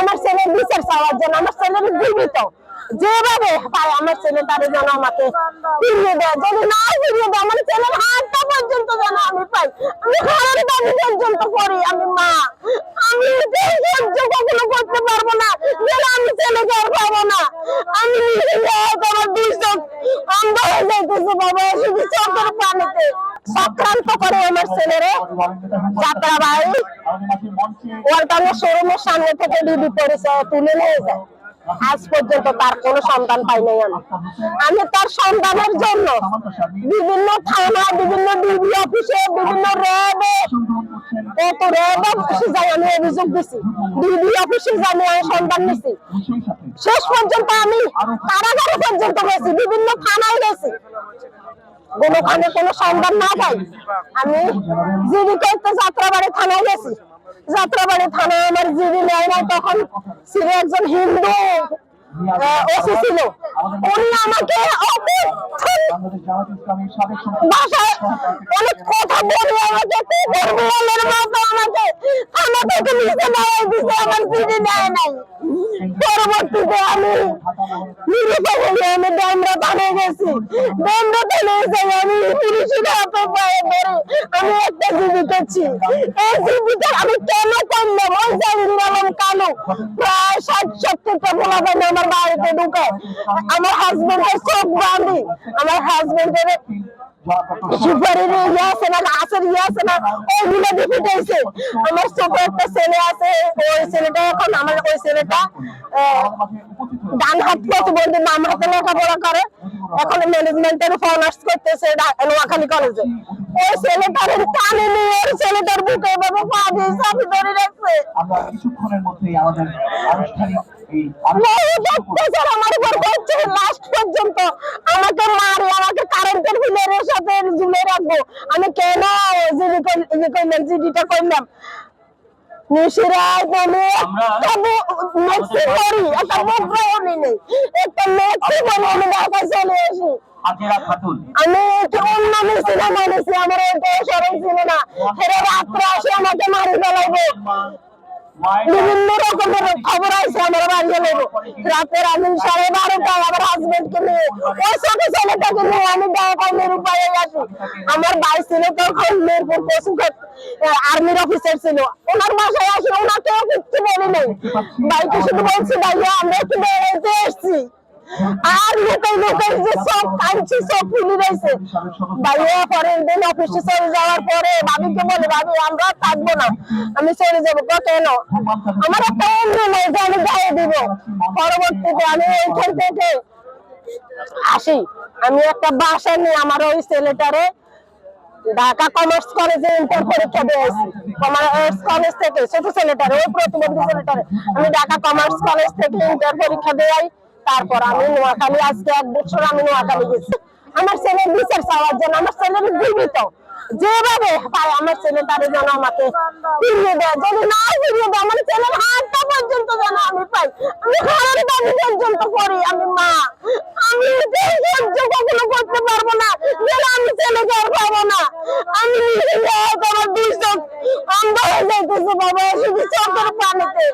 আমার ছেলের বিচার চাওয়ার জন্য, আমার ছেলের জীবিত। যেভাবে পায় আমার ছেলে তার জন্য আমাকে ফিরিয়ে দেয়। যদি না ফিরিয়ে দেয়, আমার ছেলের হাতটা পর্যন্ত যেন আমি পাই। আমি পর্যন্ত করি আমি মা। আমি এটা সহ্য কখনো করতে পারব না যেন আমি ছেলেকে আর পাবো না আমি নিজে হয়তো আমার দুই চোখ অন্ধ হয়ে আজ পর্যন্ত তার সন্তান পাই নাই আমি আমি তার সন্তানের জন্য বিভিন্ন থানা বিভিন্ন ডিবি অফিসে বিভিন্ন র্যাবে কত র্যাব অফিসে যাই আমি অভিযোগ দিছি ডিবি অফিসে যাই আমি সন্তান নিছি শেষ পর্যন্ত আমি কারাগারে পর্যন্ত গেছি, বিভিন্ন থানায় গেছি। কোনোখানে কোনো না পাই। আমি করতে যাত্রাবাড়ি থানায় গেছি। যাত্রাবাড়ি থানায় আমার জিডি নেয় নাই, তখন ছিল একজন হিন্দু আমাকে ভাষায় অনেক কথা বলে আমাকে আমাকে? থানা থেকে নিচে আমার জিডি নেয় নাই। পরবর্তীতে আমি নিরুপায় হয়ে আমি গেছি। এসে আমি পুলিশের হাতে পায়ে ধরে আমি একটা জীবি করছি এই আমি কেন করলাম ওই জাহিদুল আলম কালু। প্রায় ষাট, সত্তরটা বলা যায় না আমার বাড়িতে ঢুকে। আমার হাজবেন্ডের চোখ বাঁধি আমার হাজবেন্ডের সুপারির ইয়ে আছে না গাছের ইয়ে আছে না ওইগুলো দিয়ে ফুটেছে আমার ছোট একটা ছেলে আছে ওই ছেলেটা এখন আমার ওই ছেলেটা ডান হাত প্রতিবন্ধী বাম হাতে লেখাপড়া করে। এখন ম্যানেজমেন্টের অনার্স করতেছে নোয়াখালী কলেজে ওই ছেলেটার কানে নিয়ে ওই ছেলেটার বুকে এভাবে পা দিয়ে চাপি ধরে রাখছে। আমরা কিছুক্ষণের মধ্যেই আমাদের আনুষ্ঠানিক এই বহুত অত্যাচার আমার উপর করছে লাস্ট পর্যন্ত আমাকে মারে আমাকে রাখব। আমি কেন জিডিটা করলাম? আমি অন্য সিনেমা নিয়েছি আমার সরল ছিল না। রাত্রে আসে আমাকে মারি ফেলাইবো। বিভিন্ন রকমের খবর আছে আমার বাড়ি লেবো রাতের আমি সাড়ে বারোটায় আমার হাজবেন্ডকে নিয়ে ওই ছোট ছেলেটাকে নিয়ে আমি ডাকাইনের উপায়ে আসি। আমার ভাই ছিল তখন মেরপুর পশু আর্মির অফিসার ছিল। ওনার বাসায় আসি ওনাকেও কিচ্ছু বলি নাই। ভাইকে শুধু বলছি ভাইয়া আমরা একটু বেড়াইতে এসছি। আর যে সব সব ফুলি রয়েছে। পরের দিন অফিসে চলে যাওয়ার পরে বলে আমরা থাকব না। আমি চলে যাব। কেন আমার একটা অন্য নেই যে আমি গায়ে দিব। পরবর্তীতে আমি ওইখান থেকে আসি। আমি একটা বাসা নিয়ে আমার ওই ছেলেটারে ঢাকা কমার্স কলেজে ইন্টার পরীক্ষা দিয়েছি কমার্স কলেজ থেকে, ছোট ছেলেটারে, ওই প্রতিবন্ধী ছেলেটারে। আমি ঢাকা কমার্স কলেজ থেকে ইন্টার পরীক্ষা দেয়াই তারপর আমি নোয়াখালী, আজকে এক বছর আমি নোয়াখালী গেছি। আমার ছেলে বিচার চাওয়ার জন্য, আমার ছেলের জীবিত। যেভাবে আমার ছেলে তারে যেন আমাকে ফিরিয়ে দেয়। যদি না ফিরিয়ে দেয়, আমার ছেলের হাতটা পর্যন্ত যেন আমি পাই। আমি দাবি পর্যন্ত করি, আমি মা। আমি সহ্য কখনো করতে পারব না, যেন আমি ছেলে ঘর পাবো না। আমি বিশ্বাস অন্ধ হয়ে বাবা শুধু পানিতে।